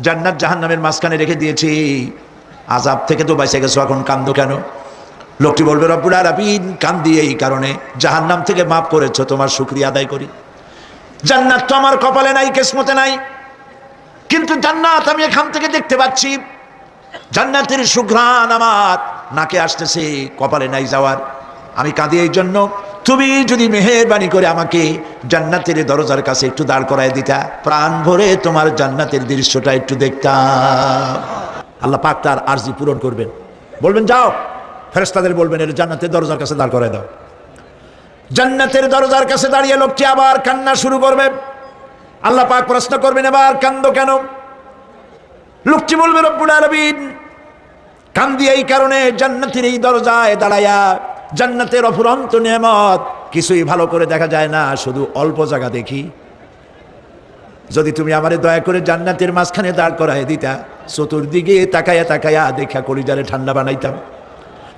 জান্নাত জাহান্নামের মাঝখানে রেখে দিয়েছি। আজাব থেকে তো বাইসে গেছো, এখন কান্দো কেন? লোকটি বলবে, রব্বুল আরবিন কান্দি এই কারণে। জাহান্নাম থেকে মাফ করেছ, তোমার শুক্রিয়া আদায় করি। জান্নাত তো আমার কপালে নাই, কিসমতে নাই। কিন্তু জান্নাত আমি এখান থেকে দেখতে পাচ্ছি। জান্নাতের সুঘ্রাণ আমার নাকে আসতেছে, কপালে নাই যাওয়ার। আমি কাঁদি এই জন্য। তুমি যদি মেহেরবানি করে আমাকে জান্নাতের দরজার কাছে একটু দাঁড় করায় দিতা, প্রাণ ভরে তোমার জান্নাতের দৃশ্যটা একটু দেখতাম। আল্লাহ পাক তার আরজি পূরণ করবেন। বলবেন, যাও। ফেরেস্তাদের বলবেন এটা জান্নাতের দরজার কাছে দাঁড় করায় দাও। জান্নাতের দরজার কাছে দাঁড়িয়ে লোকটি আবার কান্না শুরু করবে। আল্লাহ পাক প্রশ্ন করবেন, এবার কান্দ কেন? লোকটি বলবে, রব্বুল আরবিন কান্দি এই কারণে জান্নাতের এই দরজায় দাঁড়ায়া জান্নাতের অফুরন্ত নিয়ামত, কিছুই ভালো করে দেখা যায় না, শুধু অল্প জায়গা দেখি। যদি তুমি আমারে দয়া করে জান্নাতের মাঝখানে দাঁড় করায় দিতা, চতুর্দিকে তাকায়া তাকায়া দেখা করি কলিজারে ঠান্ডা বানাইতাম।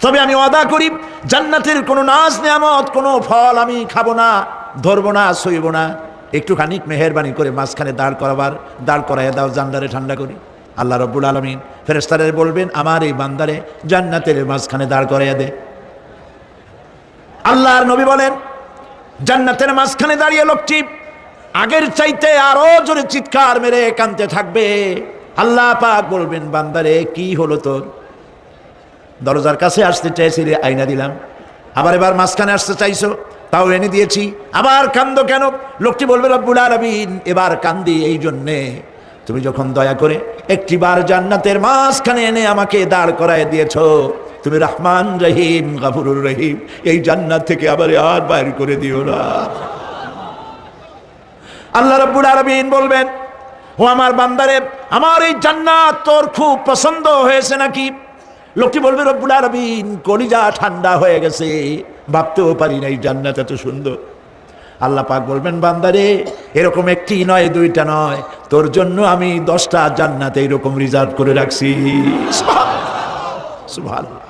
তবে আমি অদা করি, জান্নাতের কোনো নাচ নিয়ামত, কোনো ফল আমি খাব না, ধরবো না, সইব না। একটুখানি মেহরবানি করে মাঝখানে দাঁড় করাবার, দাঁড় করাইয়া দাও জান্নারে ঠান্ডা করি। আল্লাহ রব্বুল আলমিন ফেরেস্তারে বলবেন, আমার এই বান্দারে জান্নাতের মাঝখানে দাঁড় করাইয়া দে। আল্লাহর নবী বলেন, জান্নাতের মাঝখানে দাঁড়িয়ে লোকটি আগের চাইতে আরও জোরে চিৎকার মেরে কানতে থাকবে। আল্লাহ পাক বলবেন, বান্দারে, কি হলো তোর? দরজার কাছে আসতে চাইছিলে আয়না দিলাম। আবার এবার মাঝখানে আসতে চাইছো, তাও এনে দিয়েছি। আবার কান্দ কেন? লোকটি বলবে, রব্বুল আলমিন, এবার কান্দি এই জন্যে। তুমি যখন দয়া করে একটিবার জান্নাতের মাঝখানে এনে আমাকে দাঁড় করায় দিয়েছ তুমি রহমান রহিম, গাফুরুর রহিম। এই জান্নাত থেকে আবার আর বাইর করে দিও না। আল্লাহ রব্বুল আলমিন বলবেন, ও আমার বান্দারে, আমার এই জান্নাত তোর খুব পছন্দ হয়েছে নাকি? লোকটি বলবে, রব্বুল আরবিন কলিজা ঠান্ডা হয়ে গেছে। ভাবতেও পারি না, এই জান্নাত এত সুন্দর। আল্লাহ পাক বলবেন, বান্দারে, এরকম একটি নয়, দুইটা নয়। তোর জন্য আমি দশটা জান্নাত এইরকম রিজার্ভ করে রাখছি। সুবহানাল্লাহ।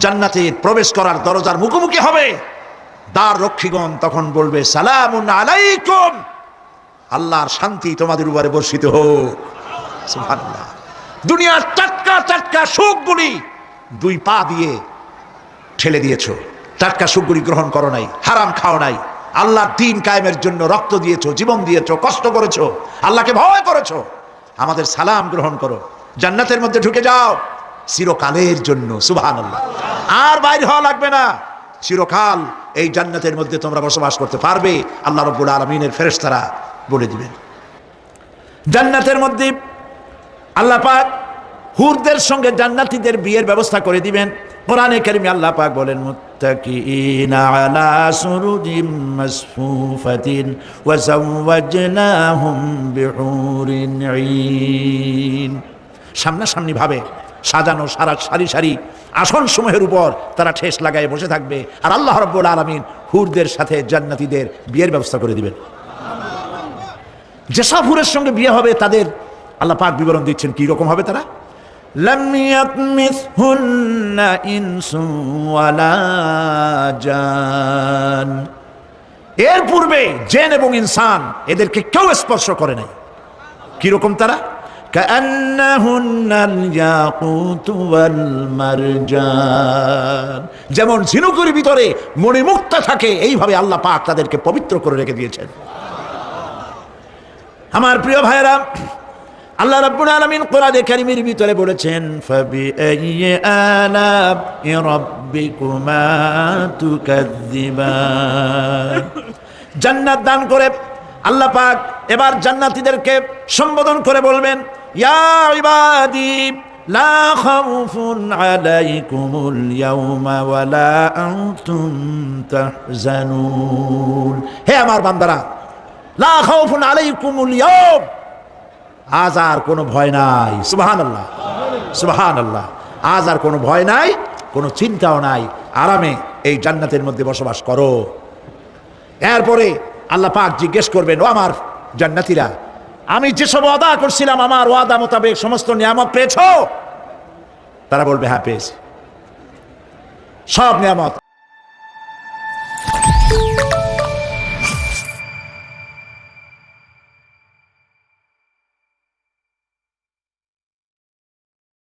জান্নাতে প্রবেশ করার দরজার মুখোমুখি হবে। দ্বার রক্ষীগণ তখন বলবে, সালামুন আলাইকুম। আল্লাহর শান্তি তোমাদের উপরে বর্ষিত হোক। সুবহানাল্লাহ। দুনিয়ার টাটকা টাটকা সুখগুলি দুই পা দিয়ে ঠেলে দিয়েছ। টাটকা সুখগুলি গ্রহণ করো নাই, হারাম খাও নাই। আল্লাহর দিন কায়েমের জন্য রক্ত দিয়েছ, জীবন দিয়েছ, কষ্ট করেছ, আল্লাহকে ভয় করেছ। আমাদের সালাম গ্রহণ করো। জান্নাতের মধ্যে ঢুকে যাও। চিরকালের জন্য সুবহান আল্লাহ আর বাইর হওয়া লাগবে না। চিরকাল এই জান্নাতের মধ্যে তোমরা বসবাস করতে পারবে, আল্লাহ রব্বুল আলমিনের ফেরেশতারা বলে দিবেন। জান্নাতের মধ্যে আল্লাহ পাক হুরদের সঙ্গে জান্নাতীদের বিয়ের ব্যবস্থা করে দিবেন। কোরআনে কারিমে আল্লাহ পাক বলেন সামনাসামনি ভাবে সাজানো সারা সারি সারি আসন সমূহের উপর তারা ঠেস লাগায় বসে থাকবে আর আল্লাহ রব্বুল আলমিন হুরদের সাথে জান্নাতীদের বিয়ের ব্যবস্থা করে দিবেন যেসব হুরের সঙ্গে বিয়ে হবে তাদের আল্লাহ পাক বিবরণ দিচ্ছেন কি রকম হবে তারা لم يطمثهن إنس ولا جان এর পূর্বে জেন এবং ইনসান এদেরকে কেউ স্পর্শ করে নাই কিরকম তারা كأنهن الياقوت والمرجان যেমন ঝিনুকের ভিতরে মণিমুক্ত থাকে, এইভাবে আল্লাহ পাক তাদেরকে পবিত্র করে রেখে দিয়েছেন। আমার প্রিয় ভাইরা আল্লাহ রাব্বুল আলামিন কোরআনে কারীমের ভিতরে বলেছেন ফাবি ফাবিআইয়ি আলা'i রাব্বিকুমা তুকাযযিবান। জান্নাত দান করে আল্লাহ পাক এবার জান্নাতীদেরকে সম্বোধন করে বলবেন ইয়া ইবাদি, লা খাউফুন আলাইকুমুল ইয়াওমা ওয়ালা আনতুম তাহজানুন। হে আমার বান্দারা, লা খাউফুন আলাইকুমুল ইয়াওম আজ আর কোনো ভয় নাই। সুবহান আল্লাহ সুবহান আল্লাহ আজ আর কোনো ভয় নাই, কোনো চিন্তাও নাই। আরামে এই জান্নাতের মধ্যে বসবাস করো। এরপরে আল্লাহ পাক জিজ্ঞেস করবেন, ও আমার জান্নাতিরা আমি যেসব ওয়াদা করছিলাম, আমার ওয়াদা মোতাবেক সমস্ত নিয়ামত পেয়েছ? তারা বলবে হ্যাঁ পেয়েছি। সব নিয়ামত